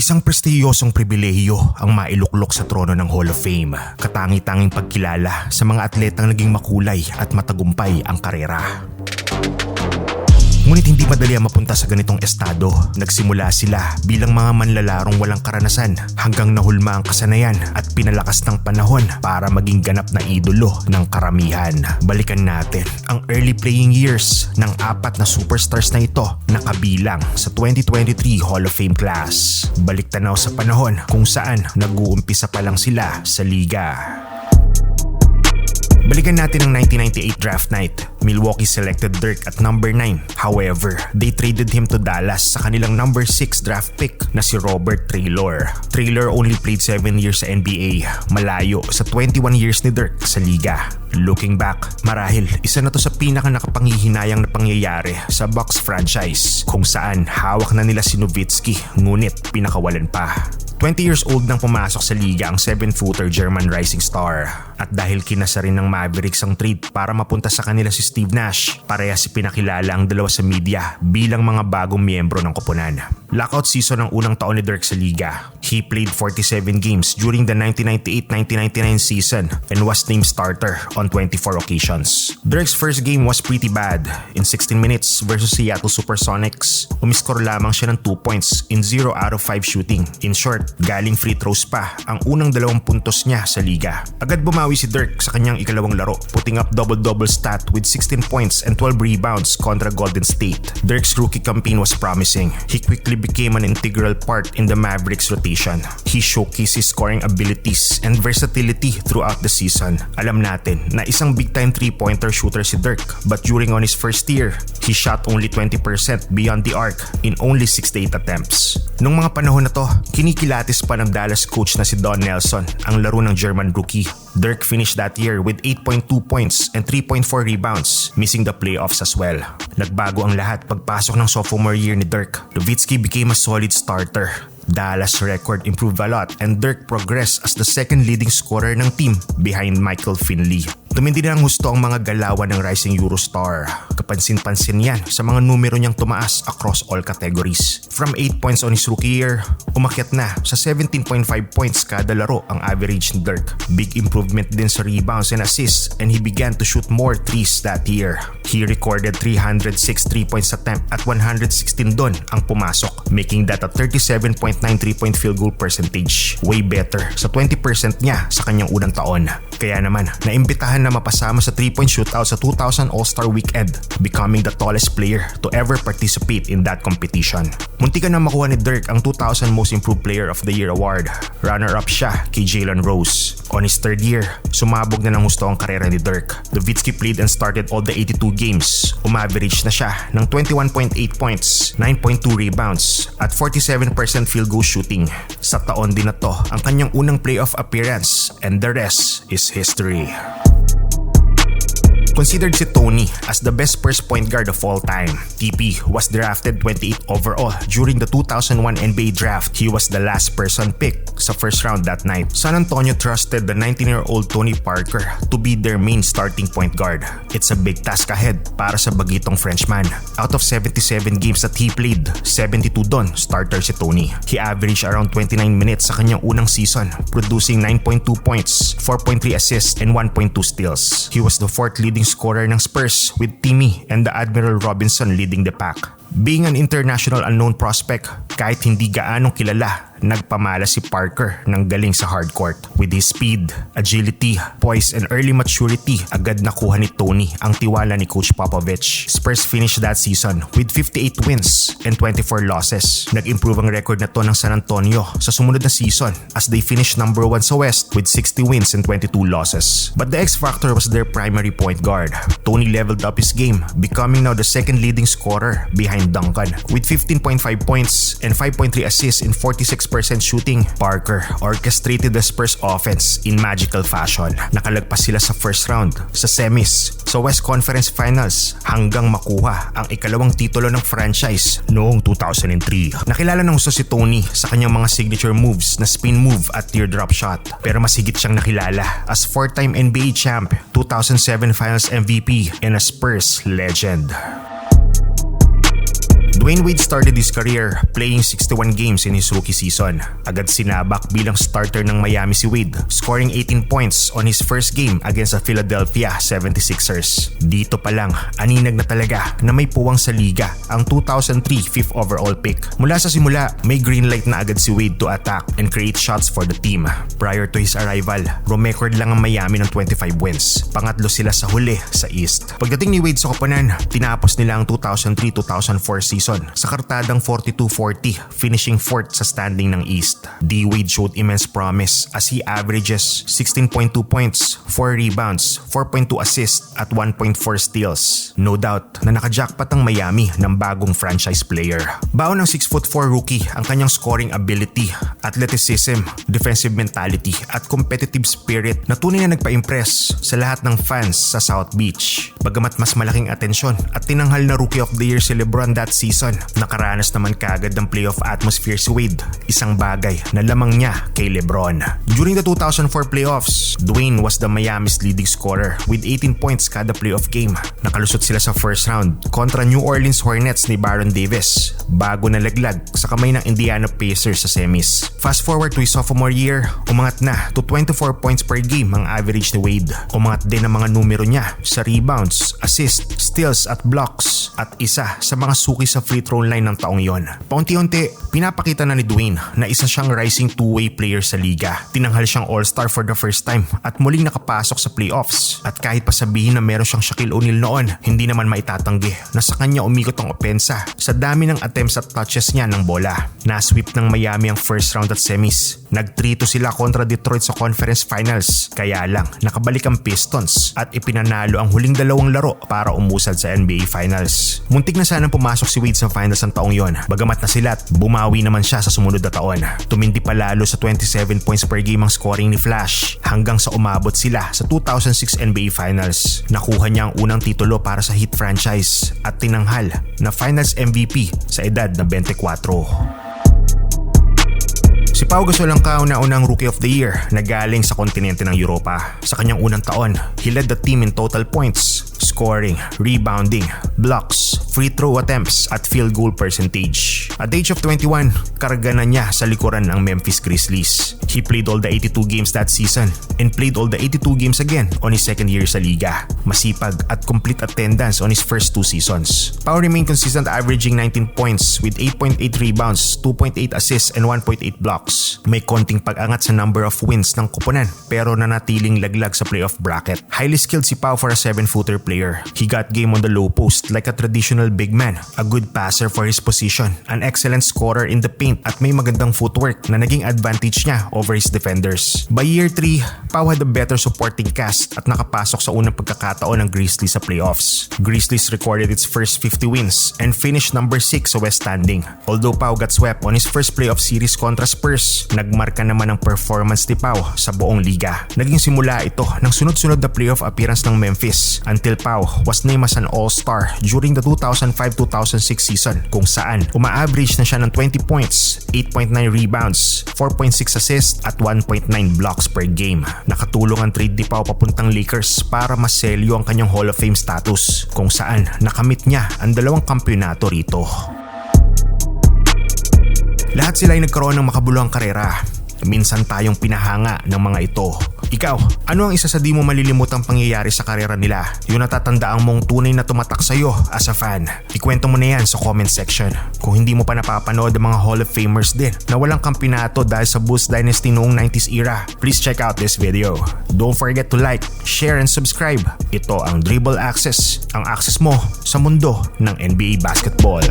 Isang prestiyosong pribilehiyo ang mailuklok sa trono ng Hall of Fame. Katangi-tanging pagkilala sa mga atletang naging makulay at matagumpay ang karera. Ngunit hindi madali ang mapunta sa ganitong estado. Nagsimula sila bilang mga manlalarong walang karanasan hanggang nahulma ang kasanayan at pinalakas ng panahon para maging ganap na idolo ng karamihan. Balikan natin ang early playing years ng apat na superstars na ito na kabilang sa 2023 Hall of Fame class. Balik tanaw sa panahon kung saan nag-uumpisa pa lang sila sa liga. Balikan natin ang 1998 draft night. Milwaukee selected Dirk at number 9. However, they traded him to Dallas sa kanilang number 6 draft pick na si Robert Traylor. Traylor only played 7 years sa NBA, malayo sa 21 years ni Dirk sa liga. Looking back, marahil isa na to sa pinaka nakapangihinayang na pangyayari sa Bucks franchise kung saan hawak na nila si Nowitzki ngunit pinakawalan pa. 20 years old nang pumasok sa liga ang 7-footer German rising star. At dahil kinasa rin ng Mavericks ang trade para mapunta sa kanila si Steve Nash, parehas pinakilala ang dalawa sa media bilang mga bagong miyembro ng koponan. Lockout season ang unang taon ni Dirk sa liga. He played 47 games during the 1998-1999 season and was named starter on 24 occasions. Dirk's first game was pretty bad. In 16 minutes versus Seattle Supersonics, umiskor lamang siya ng 2 points in 0 out of 5 shooting. In short, galing free throws pa ang unang dalawang puntos niya sa liga. Agad bumawi si Dirk sa kanyang ikalawang laro, putting up double-double stat with 16 points and 12 rebounds kontra Golden State. Dirk's rookie campaign was promising. He quickly became an integral part in the Mavericks rotation. He showcased his scoring abilities and versatility throughout the season. Alam natin na isang big-time three-pointer shooter si Dirk but during on his first year, he shot only 20% beyond the arc in only 68 attempts. Nung mga panahon na to, kinikilatis pa ng Dallas coach na si Don Nelson ang laro ng German rookie. Dirk finished that year with 8.2 points and 3.4 rebounds, missing the playoffs as well. Nagbago ang lahat pagpasok ng sophomore year ni Dirk. Nowitzki became a solid starter. Dallas record improved a lot and Dirk progressed as the second leading scorer ng team behind Michael Finley. Tumindi na ang husto ang mga galawan ng rising Eurostar. Kapansin-pansin yan sa mga numero niyang tumaas across all categories. From 8 points on his rookie year, umakyat na sa 17.5 points kada laro ang average ni Dirk. Big improvement din sa rebounds and assists and he began to shoot more threes that year. He recorded 306 3 points attempt at 116 doon ang pumasok, making that a 37.9 3-point field goal percentage. Way better sa 20% niya sa kanyang unang taon. Kaya naman, naimbitahan na mapasama sa 3-point shootout sa 2000 All-Star Weekend, becoming the tallest player to ever participate in that competition. Muntikan na makuha ni Dirk ang 2000 Most Improved Player of the Year award. Runner-up siya kay Jalen Rose. On his third year, sumabog na ng gusto ang karera ni Dirk. Nowitzki played and started all the 82 games. Umaverage na siya ng 21.8 points, 9.2 rebounds, at 47% field goal shooting. Sa taon din na to ang kanyang unang playoff appearance and the rest is history. Considered si Tony as the best first point guard of all time. TP was drafted 28 overall during the 2001 NBA draft. He was the last person picked sa first round that night. San Antonio trusted the 19-year-old Tony Parker to be their main starting point guard. It's a big task ahead para sa bagitong Frenchman. Out of 77 games that he played, 72 don starter si Tony. He averaged around 29 minutes sa kanyang unang season, producing 9.2 points, 4.3 assists, and 1.2 steals. He was the fourth leading scorer ng Spurs with Timmy and the Admiral Robinson leading the pack. Being an international unknown prospect, kahit hindi gaanong kilala, nagpamala si Parker ng galing sa hardcourt. With his speed, agility, poise, and early maturity, agad nakuha ni Tony ang tiwala ni Coach Popovich. Spurs finished that season with 58 wins and 24 losses. Nag-improve ang record na to ng San Antonio sa sumunod na season as they finished number 1 sa West with 60 wins and 22 losses. But the X factor was their primary point guard. Tony leveled up his game, becoming now the second leading scorer behind Duncan. With 15.5 points and 5.3 assists in 46% shooting, Parker orchestrated the Spurs offense in magical fashion. Nakalagpas sila sa first round, sa semis, sa West Conference Finals hanggang makuha ang ikalawang titulo ng franchise noong 2003. Nakilala ng gusto si Tony sa kanyang mga signature moves na spin move at teardrop shot. Pero mas higit siyang nakilala as four-time NBA champ, 2007 Finals MVP, and a Spurs legend. Dwayne Wade started his career playing 61 games in his rookie season. Agad sinabak bilang starter ng Miami si Wade, scoring 18 points on his first game against the Philadelphia 76ers. Dito pa lang, aninag na talaga na may puwang sa liga ang 2003 5th overall pick. Mula sa simula, may green light na agad si Wade to attack and create shots for the team. Prior to his arrival, record lang ang Miami ng 25 wins. Pangatlo sila sa huli sa East. Pagdating ni Wade sa koponan, tinapos nila ang 2003-2004 season sa kartadang 42-40, finishing fourth sa standing ng East. D. Wade showed immense promise as he averages 16.2 points, 4 rebounds, 4.2 assists at 1.4 steals. No doubt na nakajackpot ang Miami ng bagong franchise player. Baon ng 6'4 rookie ang kanyang scoring ability, athleticism, defensive mentality at competitive spirit na tunay na nagpa-impress sa lahat ng fans sa South Beach. Bagamat mas malaking atensyon at tinanghal na Rookie of the Year si Lebron that season, nakaranas naman kaagad ng playoff atmosphere si Wade, isang bagay na lamang niya kay Lebron. During the 2004 playoffs, Dwayne was the Miami's leading scorer with 18 points kada playoff game. Nakalusot sila sa first round kontra New Orleans Hornets ni Baron Davis bago nalaglag sa kamay ng Indiana Pacers sa semis. Fast forward to his sophomore year, umangat na to 24 points per game ang average ni Wade. Umangat din ang mga numero niya sa rebounds, assist, steals at blocks at isa sa mga suki sa free throw line ng taong yon. Paunti-unti, pinapakita na ni Dwayne na isa siyang rising two-way player sa liga. Tinanghal siyang all-star for the first time at muling nakapasok sa playoffs. At kahit pa sabihin na meron siyang Shaquille O'Neal noon, hindi naman maitatanggi na sa kanya umikot ang opensa sa dami ng attempts at touches niya ng bola. Na-sweep ng Miami ang first round at semis. Nag-3 sila kontra Detroit sa conference finals. Kaya lang, nakabalik ang Pistons at ipinanalo ang huling dalawang laro para umusad sa NBA Finals. Muntik na sanang pumasok si Wade sa finals ng taong yon. Bagamat na sila bumawi naman siya sa sumunod na taon. Tumindi pa lalo sa 27 points per game ang scoring ni Flash hanggang sa umabot sila sa 2006 NBA Finals. Nakuha niya ang unang titulo para sa Heat franchise at tinanghal na Finals MVP sa edad na 24. Pau Gasol ang kauna-unang Rookie of the Year na galing sa kontinente ng Europa. Sa kanyang unang taon, he led the team in total points, scoring, rebounding, blocks, free throw attempts at field goal percentage. At age of 21, karga na niya sa likuran ng Memphis Grizzlies. He played all the 82 games that season and played all the 82 games again on his second year sa liga. Masipag at complete attendance on his first two seasons. Pau remained consistent averaging 19 points with 8.8 rebounds, 2.8 assists and 1.8 blocks May konting pag-angat sa number of wins ng kuponan pero nanatiling laglag sa playoff bracket. Highly skilled si Pau for a 7-footer player. He got game on the low post like a traditional big man. A good passer for his position. An excellent scorer in the paint at may magandang footwork na naging advantage niya over his defenders. By year 3, Pau had a better supporting cast at nakapasok sa unang pagkakataon ng Grizzlies sa playoffs. Grizzlies recorded its first 50 wins and finished number 6 sa West standing. Although Pau got swept on his first playoff series contra Spurs Nagmarka naman ang performance ni Pau sa buong liga. Naging simula ito ng sunod-sunod na playoff appearance ng Memphis until Pau was named as an All-Star during the 2005-2006 season kung saan uma-average na siya ng 20 points, 8.9 rebounds, 4.6 assists at 1.9 blocks per game. Nakatulong ang trade ni Pau papuntang Lakers para maselyo ang kanyang Hall of Fame status kung saan nakamit niya ang dalawang kampyonato rito. Lahat sila ay nagkaroon ng makabuluhang karera. Minsan tayong pinahanga ng mga ito. Ikaw, ano ang isa sa di mo malilimutang pangyayari sa karera nila? Yung natatandaan mong tunay na tumatak sa'yo as a fan. Ikwento mo na yan sa comment section. Kung hindi mo pa napapanood ang mga Hall of Famers din na walang kampinato dahil sa Bulls Dynasty noong 90s era, please check out this video. Don't forget to like, share, and subscribe. Ito ang Dribble Access, ang access mo sa mundo ng NBA basketball.